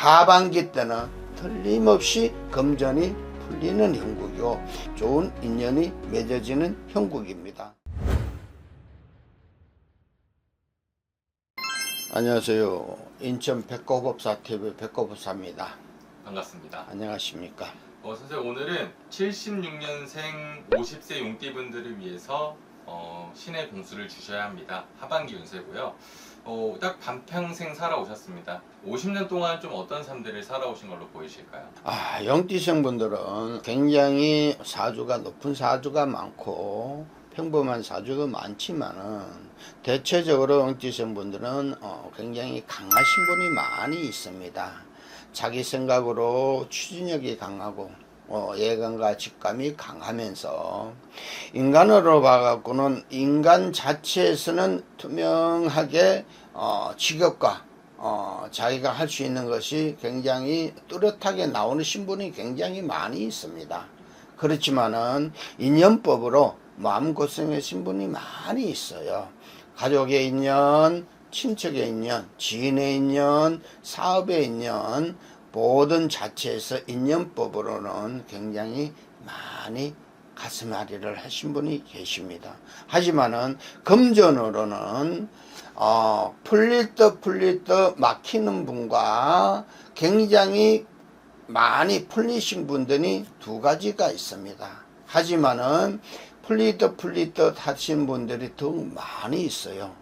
하반기 때는 틀림없이 금전이 풀리는 형국이고 좋은 인연이 맺어지는 형국입니다. 안녕하세요. 인천 백고법사 TV 백고법사입니다. 반갑습니다. 안녕하십니까? 어, 선생님 오늘은 76년생 50세 용띠분들을 위해서 어, 신의 공수를 주셔야 합니다. 하반기 운세고요. 어, 딱 반평생 살아오셨습니다. 50년 동안 좀 어떤 삶들을 살아오신 걸로 보이실까요? 아, 영띠생 분들은 굉장히 사주가 높은 사주가 많고 평범한 사주도 많지만은 대체적으로 영띠생 분들은 어, 굉장히 강하신 분이 많이 있습니다. 자기 생각으로 추진력이 강하고 어, 예감과 직감이 강하면서 인간으로 봐갖고는 인간 자체에서는 투명하게 어, 직업과 어, 자기가 할 수 있는 것이 굉장히 뚜렷하게 나오는 신분이 굉장히 많이 있습니다. 그렇지만은 인연법으로 마음고생의 신분이 많이 있어요. 가족의 인연, 친척의 인연, 지인의 인연, 사업의 인연, 모든 자체에서 인연법으로는 굉장히 많이 가슴앓이를 하신 분이 계십니다. 하지만은 금전으로는 어, 풀릴 듯 풀릴 듯 막히는 분과 굉장히 많이 풀리신 분들이 두 가지가 있습니다. 하지만은 풀릴 듯 풀릴 듯 하신 분들이 더 많이 있어요.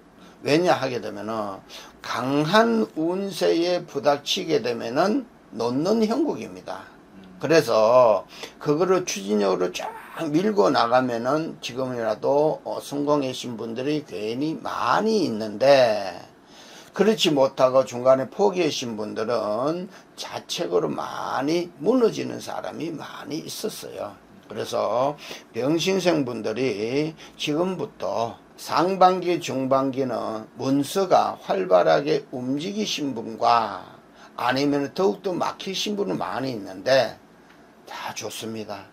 왜냐 하게 되면은 강한 운세에 부닥치게 되면은 놓는 형국입니다. 그래서 그거를 추진력으로 쫙 밀고 나가면은 지금이라도 어, 성공하신 분들이 괜히 많이 있는데 그렇지 못하고 중간에 포기하신 분들은 자책으로 많이 무너지는 사람이 많이 있었어요. 그래서 병신생 분들이 지금부터 상반기, 중반기는 문서가 활발하게 움직이신 분과 아니면 더욱더 막히신 분은 많이 있는데 다 좋습니다.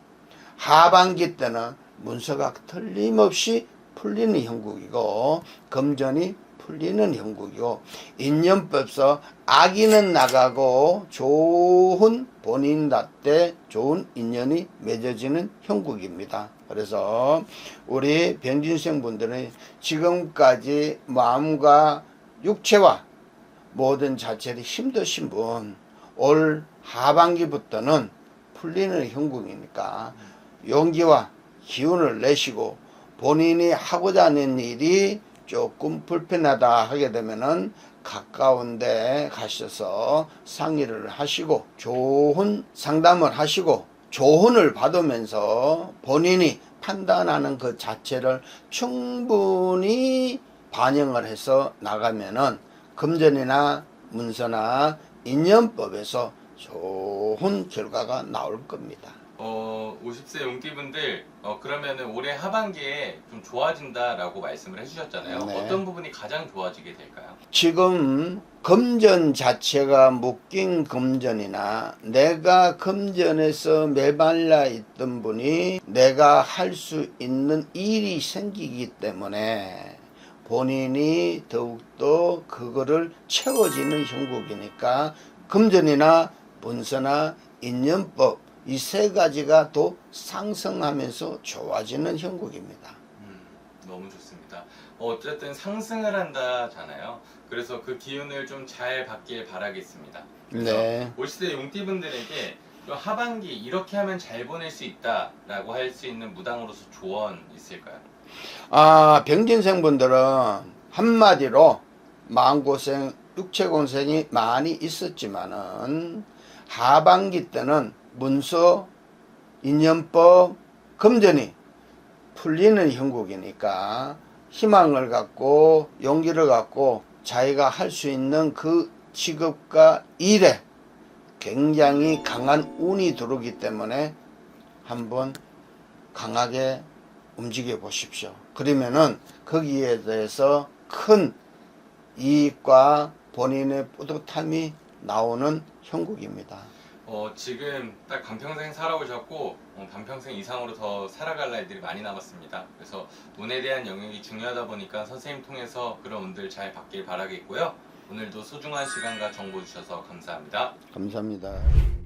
하반기 때는 문서가 틀림없이 풀리는 형국이고 금전이 풀리는 형국이고 인연법서 악인은 나가고 좋은 본인답게 좋은 인연이 맺어지는 형국입니다. 그래서 우리 변진생 분들은 지금까지 마음과 육체와 모든 자체를 힘드신 분 올 하반기부터는 풀리는 형국이니까 용기와 기운을 내시고 본인이 하고자 하는 일이 조금 불편하다 하게 되면은 가까운 데 가셔서 상의를 하시고 좋은 상담을 하시고 조언을 받으면서 본인이 판단하는 그 자체를 충분히 반영을 해서 나가면은 금전이나 문서나 인연법에서 좋은 결과가 나올 겁니다. 어, 50세 용띠분들 어, 그러면은 올해 하반기에 좀 좋아진다라고 말씀을 해주셨잖아요. 네. 어떤 부분이 가장 좋아지게 될까요? 지금 금전 자체가 묶인 금전이나 내가 금전에서 매발라 있던 분이 내가 할 수 있는 일이 생기기 때문에 본인이 더욱더 그거를 채워지는 형국이니까 금전이나 문서나 인연법 이 세 가지가 또 상승하면서 좋아지는 형국입니다. 음, 너무 좋습니다. 어, 어쨌든 상승을 한다잖아요. 그래서 그 기운을 좀 잘 받길 바라겠습니다. 네. 50세 용띠분들에게 좀 하반기 이렇게 하면 잘 보낼 수 있다라고 할 수 있는 무당으로서 조언 있을까요? 아, 병진생분들은 한마디로 마음고생, 육체고생이 많이 있었지만은 하반기 때는 문서, 인연법, 금전이 풀리는 형국이니까 희망을 갖고 용기를 갖고 자기가 할 수 있는 그 직업과 일에 굉장히 강한 운이 들어오기 때문에 한번 강하게 움직여 보십시오. 그러면은 거기에 대해서 큰 이익과 본인의 뿌듯함이 나오는 형국입니다. 어, 지금 딱 반평생 살아오셨고 어, 반평생 이상으로 더 살아갈 날들이 많이 남았습니다. 그래서 운에 대한 영역이 중요하다 보니까 선생님 통해서 그런 운들 잘 받길 바라겠고요. 오늘도 소중한 시간과 정보 주셔서 감사합니다. 감사합니다.